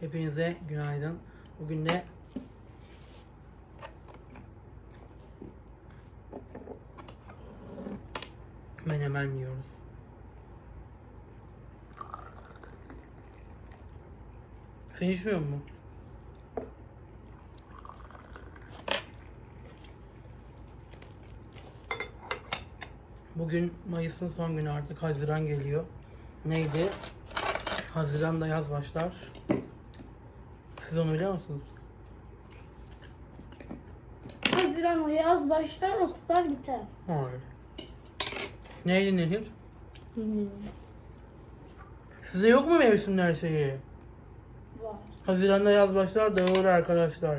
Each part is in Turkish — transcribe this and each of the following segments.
Hepinize günaydın. Bugün de menemen yiyoruz. Sen içmiyor musun? Bugün Mayıs'ın son günü artık Haziran geliyor. Neydi? Haziran'da yaz başlar. Siz onu biliyor musunuz? Haziran o yaz başlar okullar biter. Hayır. Neydi Nehir? Bilmiyorum. Size yok mu mevsimler şeyi? Var. Haziran'da yaz başlar dağılır arkadaşlar.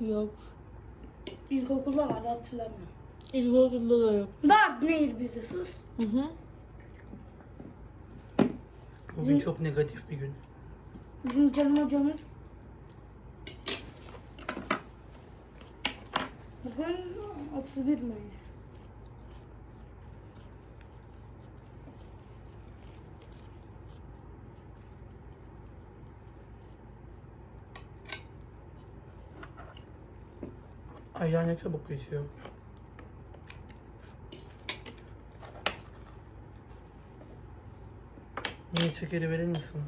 Yok. İlkokulda var hatırlamıyorum. İlkokulda da yok. Var nehir bize sus. Hı hı. Bugün çok negatif bir gün. Bizim canım hocamız Bugün 31 Mayıs. Aylar ne çabuk geçiyor. Niye şekeri verir misin?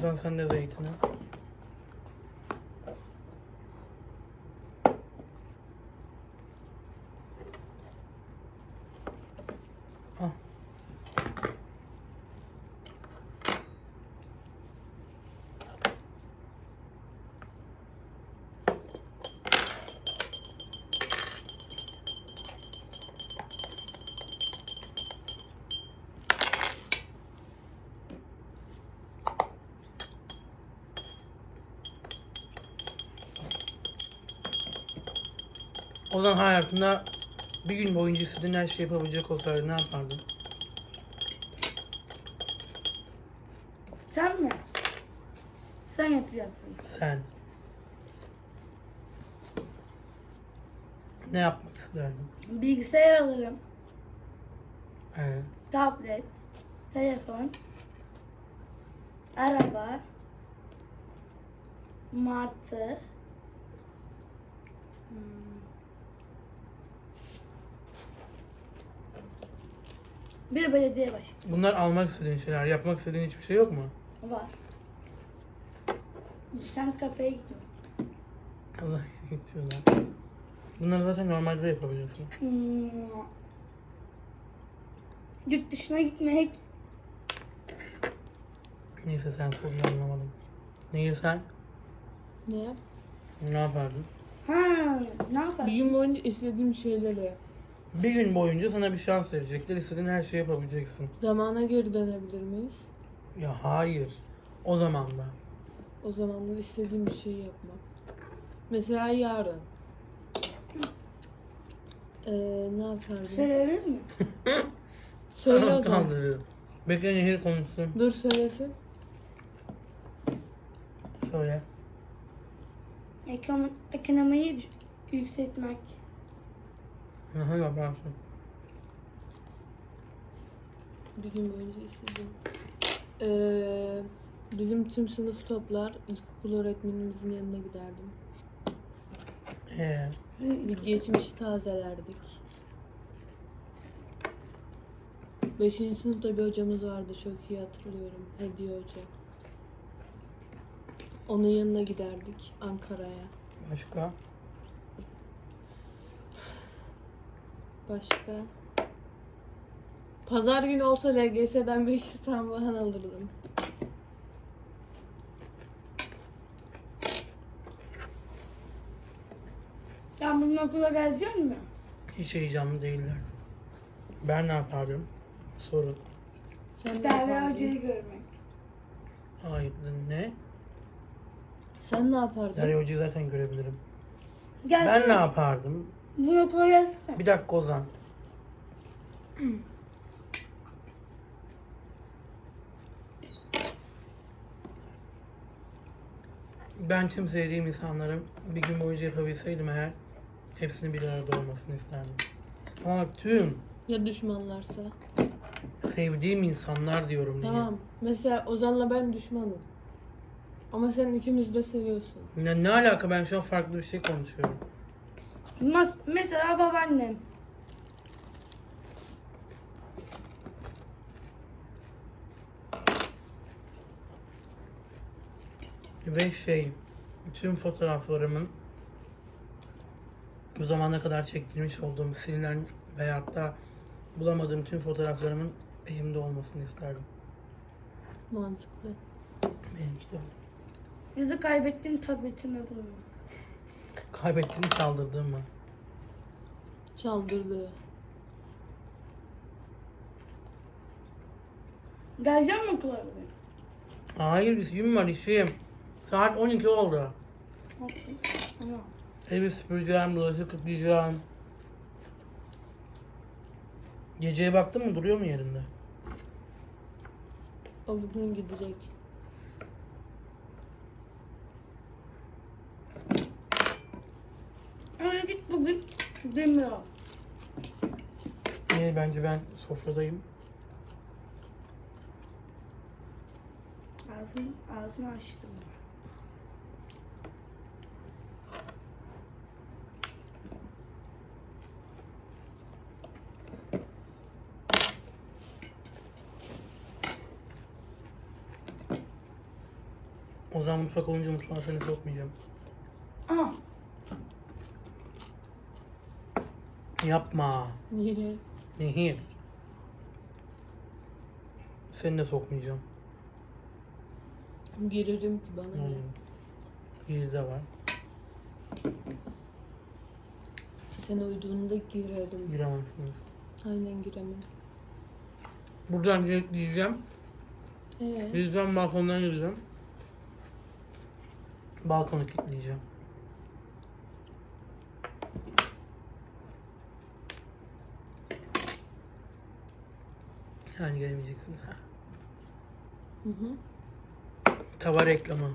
Zaman sen de zeytini. O zaman hayatında bir gün boyunca istediğin her şeyi yapabilecek olsaydın ne yapardın? Sen mi? Sen yapacaksın. Sen. Ne yapmak isterdin? Bilgisayar alırım. Evet. Tablet. Telefon. Araba. Martı. Hmm. Bir de belediye başkanı Bunlar almak istediğin şeyler, yapmak istediğin hiçbir şey yok mu? var. Sen kafeye gitmek. Allah geçiyorlar. Bunları zaten normalde de yapabiliyorsun. Hmm. Yurt dışına gitmek. Neyse sen soruyu anlamadım. Nehir sen? Ne yap? Ne yapardın? Ha, ne yapar? Bir gün boyunca istediğim şeyleri. Bir gün boyunca sana bir şans verecekler. İstediğin her şeyi yapabileceksin. Zamana geri dönebilir miyiz? Ya hayır. O zaman da. O zaman da istediğim bir şeyi yapmak. Mesela yarın. Ee, ne yapardım? Söyleyebilir mi? Söyle o zaman. Bekle Nehir konuşsun. Dur söylesin. Söyle. Ekonomi, ekonomiyi yükseltmek. Aha yaparsın. Bir gün boyunca istediğim. Ee, bizim tüm sınıf toplar ilkokul öğretmenimizin yanına giderdim. Ee, Bir geçmiş tazelerdik. Beşinci sınıfta bir hocamız vardı çok iyi hatırlıyorum. Hediye Hoca. Onun yanına giderdik Ankara'ya. başka? Başka? Pazar günü olsa LGS'den 500 tane falan alırdım. Ben bunun okula geleceğim mi? Hiç heyecanlı değiller. Ben ne yapardım? Soru. Sen Derya? Hoca'yı görmek. Hayır ne? Sen ne yapardın? Derya Hoca'yı zaten görebilirim. Gelsene. Ben ne yapardım? Okula gelsene. Bir dakika Ozan. Ben tüm sevdiğim insanların bir gün boyunca yapabilseydim eğer hepsinin bir arada olmasını isterdim. Ama tüm Ya düşmanlarsa? Sevdiğim insanlar diyorum diye. Tamam. Mesela Ozan'la ben düşmanım. Ama sen ikimiz de seviyorsun. Ne, ne alaka ben şu an farklı bir şey konuşuyorum. Mas- mesela babaannem. Ve şey, tüm fotoğraflarımın bu zamana kadar çektirmiş olduğum silinen veyahut da bulamadığım tüm fotoğraflarımın elimde olmasını isterdim. Mantıklı. Benimki de. Ya da kaybettiğim tabletimi bulmak. Kaybettiğimi çaldırdığım mı? Çaldırdı. Geleceğim mi okula bugün? Hayır işim var işim. Saat 12 oldu. Olsun. Tamam. Evi süpüreceğim, bulaşık yıkayacağım. Geceye baktın mı duruyor mu yerinde? O bugün gidecek. Öyle git bugün. Demiyorum. Niye bence ben sofradayım. Ağzımı, ağzımı açtım. O zaman mutfak olunca mutfağa seni sokmayacağım. Yapma. Niye? Nehir. Seni de sokmayacağım. Girerim ki bana? Hmm. İyi de var. Sen uyuduğunda girerim. Giremezsiniz. Aynen giremem. Buradan direkt diyeceğim. Ee, Yüzden balkondan yürüyeceğim. Balkonu kilitleyeceğim. Yani gelemeyeceksiniz. Ha. hı hı. Tava reklamı.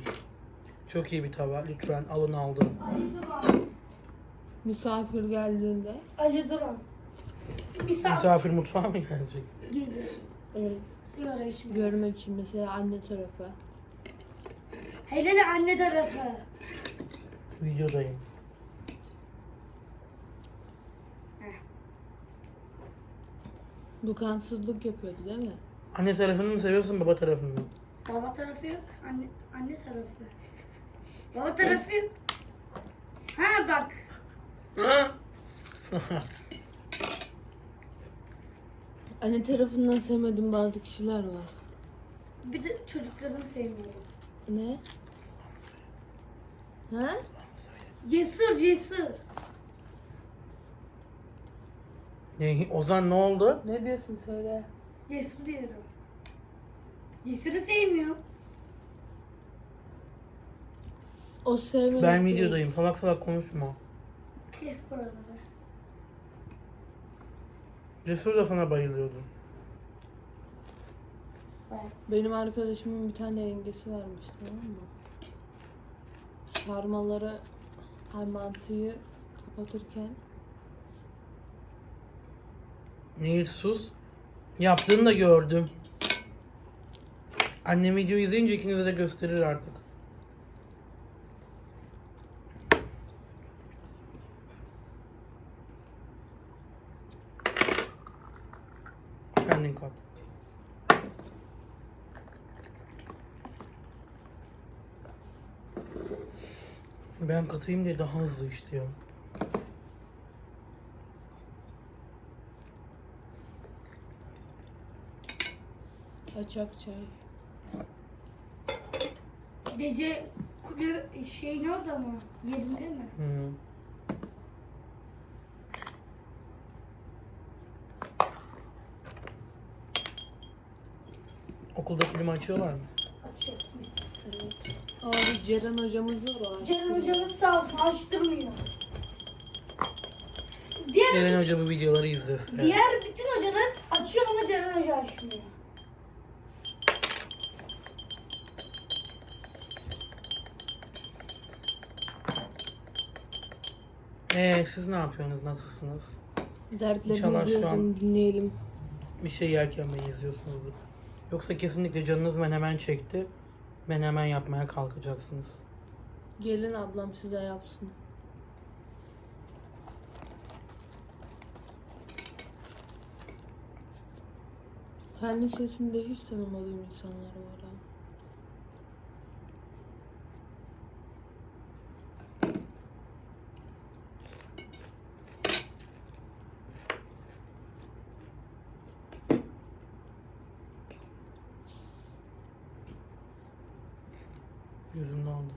Çok iyi bir tava. Lütfen alın aldım. Misafir geldiğinde acı duran. Misafir Misafir mutfağa mı gelecek? gelir. evet, Sigara içmiyor. görmek için mesela anne tarafı. Hele hele anne tarafı. Videodayım. Bu kansızlık yapıyordu değil mi? Anne tarafını mı seviyorsun baba tarafını mı? Baba tarafı yok. Anne, anne tarafı. Baba tarafı yok. Ha bak. Anne tarafından sevmediğim bazı kişiler var. Bir de çocuklarını sevmiyorum. Ne? Ha? Cesur cesur. Ne, Ozan ne oldu? Ne diyorsun söyle. Cesur diyorum. Cesur'u sevmiyorum. O sevmemek Ben değil. videodayım. Salak salak konuşma. Kes buraları. Cesur da sana bayılıyordu. Benim arkadaşımın bir tane yengesi varmış tamam mı? Sarmaları ay mantıyı kapatırken Nehir sus. Yaptığını da gördüm. Annem videoyu izleyince ikinize de gösterir artık. Kendin kat. Ben katayım diye daha hızlı işte ya. Açak çay. Gece kulü şeyin orada mı? Yerinde mi? Hı. Okulda klima açıyorlar mı? Açıyoruz biz. Evet. Abi Ceren hocamız var o Ceren hocamız sağ olsun açtırmıyor. Diğer, Ceren Hoca bu videoları izlesin. diğer bütün hocalar açıyor ama Ceren hoca açmıyor. Ee, siz ne yapıyorsunuz? Nasılsınız? İnşallah Dertlerinizi şu an- yazın dinleyelim. bir şey yerken beni izliyorsunuzdur. Yoksa kesinlikle canınız menemen çekti. Menemen yapmaya kalkacaksınız. Gelin ablam size yapsın. Fen lisesinde hiç tanımadığım insanlar var ha. Yüzümde oldu.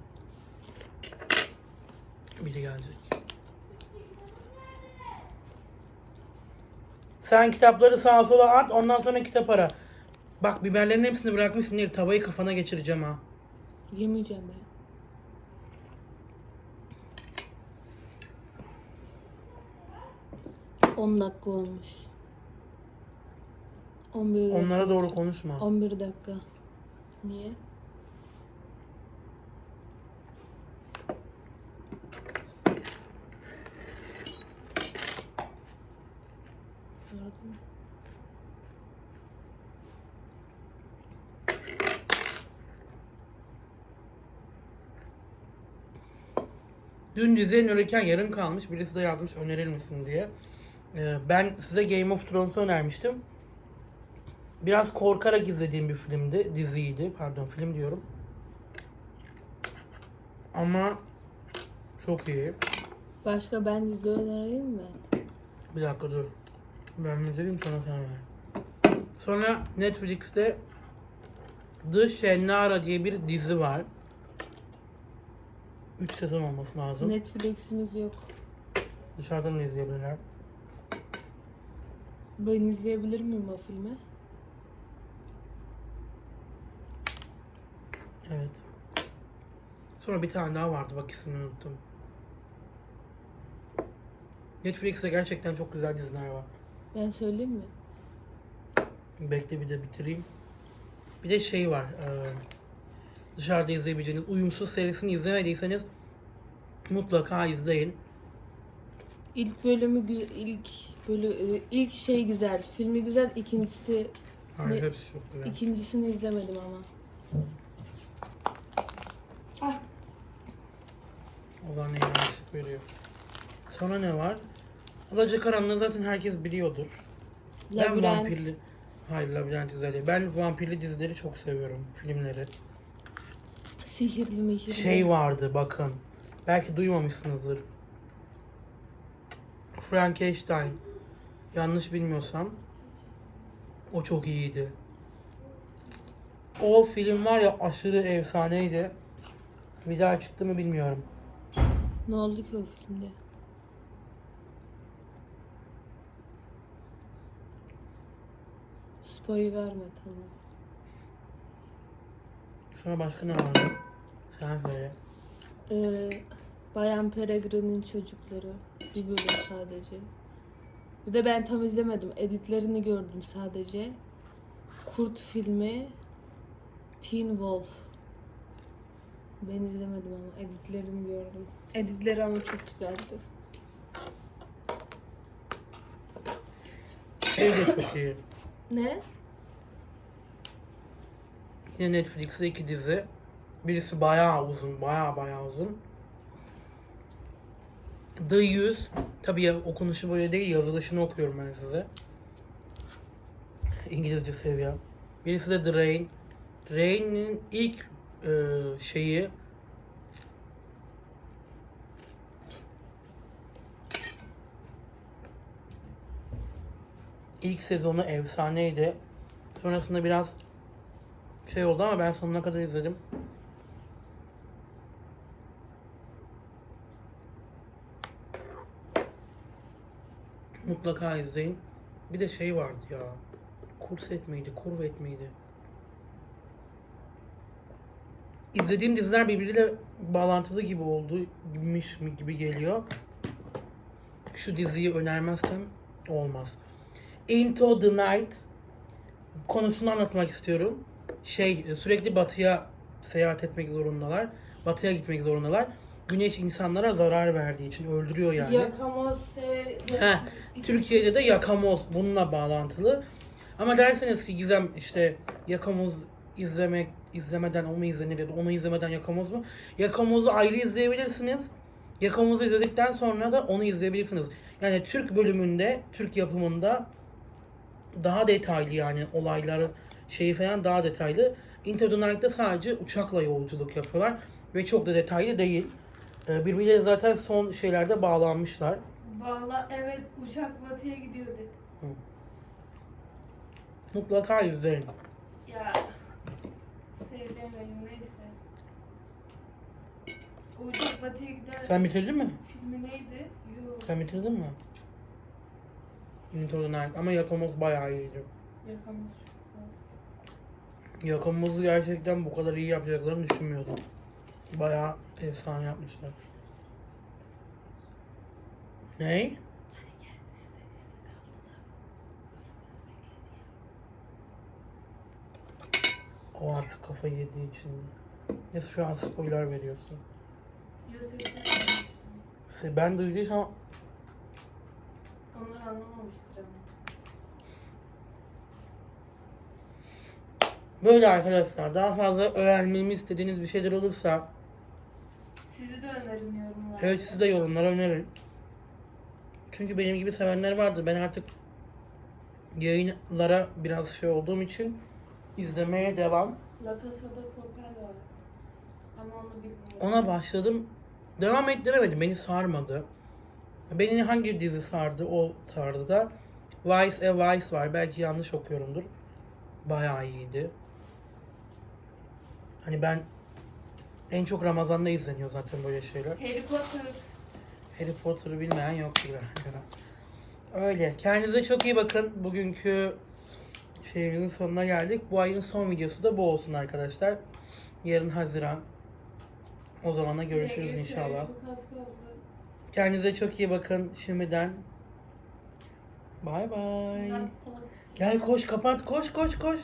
Biri gelecek. Sen kitapları sağa sola at ondan sonra kitap ara. Bak biberlerin hepsini bırakmışsın değil tavayı kafana geçireceğim ha. Yemeyeceğim ben. On dakika olmuş. 11 dakika. Onlara doğru konuşma. 11 dakika. Niye? Pardon. Dün diziye önerirken yarın kalmış. Birisi de yazmış önerir misin diye. Ee, ben size Game of Thrones'u önermiştim. Biraz korkarak izlediğim bir filmdi. Diziydi. Pardon film diyorum. Ama çok iyi. Başka ben dizi önereyim mi? Bir dakika dur. Ben izledim sonra sen ver. Sonra Netflix'te The Shannara diye bir dizi var. 3 sezon olması lazım. Netflix'imiz yok. Dışarıdan da izleyebilirler. Ben izleyebilir miyim o filmi? Evet. Sonra bir tane daha vardı bak ismini unuttum. Netflix'te gerçekten çok güzel diziler var. Ben söyleyeyim mi? Bekle bir de bitireyim. Bir de şey var. e, dışarıda izleyebileceğiniz Uyumsuz serisini izlemediyseniz mutlaka izleyin. İlk bölümü gü- ilk bölü e, ilk şey güzel. Filmi güzel. ikincisi Hayır Ne- hepsi çok güzel. ikincisini izlemedim ama. Ah Olan yanlışlık veriyor. Sonra ne var? Alacakaranlığı zaten herkes biliyordur. Ben Labirent. vampirli... Hayır labirent güzel değil. Ben vampirli dizileri çok seviyorum. Filmleri. Sihirli mihirli. Şey vardı bakın. Belki duymamışsınızdır. Frankenstein. Yanlış bilmiyorsam. O çok iyiydi. O film var ya aşırı efsaneydi. Bir daha çıktı mı bilmiyorum. Ne oldu ki o filmde? Spoyu verme tamam. Sonra başka ne vardı? Sen söyle. Ee, Bayan Peregrine'in çocukları. Bir bölüm sadece. Bir de ben tam izlemedim. Editlerini gördüm sadece. Kurt filmi Teen Wolf. Ben izlemedim ama editlerini gördüm. Editleri ama çok güzeldi. Şey de çok iyi. Ne? Yine Netflix'te iki dizi. Birisi bayağı uzun, bayağı bayağı uzun. The 100. Tabii ya okunuşu böyle değil, yazılışını okuyorum ben size. İngilizce seviye. Birisi de The Rain. Rain'in ilk e, şeyi ilk sezonu efsaneydi. Sonrasında biraz şey oldu ama ben sonuna kadar izledim. Mutlaka izleyin. Bir de şey vardı ya. Kurset miydi? Kurvet miydi? İzlediğim diziler birbiriyle bağlantılı gibi oldu gibiymiş mi gibi geliyor. Şu diziyi önermezsem olmaz. Into the Night konusunu anlatmak istiyorum. Şey sürekli batıya seyahat etmek zorundalar. Batıya gitmek zorundalar. Güneş insanlara zarar verdiği için öldürüyor yani. Yakamoz. Heh, Türkiye'de de yakamoz bununla bağlantılı. Ama derseniz ki Gizem işte Yakamoz izlemek izlemeden o mu izlenir ya da onu izlemeden Yakamoz mu? Yakamoz'u ayrı izleyebilirsiniz. Yakamoz'u izledikten sonra da onu izleyebilirsiniz. Yani Türk bölümünde, Türk yapımında daha detaylı yani olayların şeyi falan daha detaylı. Into the Night'ta sadece uçakla yolculuk yapıyorlar ve çok da detaylı değil. Ee, Birbirleri zaten son şeylerde bağlanmışlar. Valla evet uçak batıya gidiyordu. Mutlaka izleyin. Ya sevdiğim neyse. O uçak batıya gider. Sen bitirdin mi? Filmi neydi? Yok. Sen bitirdin mi? Into the Night ama Yakamoz bayağı iyiydi. Yakamaz çok güzel. Yakamoz'u gerçekten bu kadar iyi yapacaklarını düşünmüyordum. Bayağı efsane yapmışlar. Ney? O artık kafayı yediği için. Ya şu an spoiler veriyorsun. Se- Ben duyduysam onlar anlamamıştır ama. böyle arkadaşlar daha fazla öğrenmemi istediğiniz bir şeyler olursa De önerin evet siz de yorumlara önerin. Çünkü benim gibi sevenler vardır. Ben artık yayınlara biraz şey olduğum için izlemeye devam. La Casa de Papel var. Ama onu bilmiyorum. Ona başladım. Devam ettiremedim. Beni sarmadı. Beni hangi dizi sardı o tarzda? Vice a Vice var. Belki yanlış okuyorumdur. Bayağı iyiydi. Hani ben en çok Ramazan'da izleniyor zaten böyle şeyler. Harry Potter. Harry Potter'ı bilmeyen yoktur galiba. Öyle. Kendinize çok iyi bakın. Bugünkü şeyimizin sonuna geldik. Bu ayın son videosu da bu olsun arkadaşlar. Yarın Haziran. O zamana görüşürüz inşallah. Kendinize çok iyi bakın şimdiden. Bay bay. Gel koş kapat koş koş koş.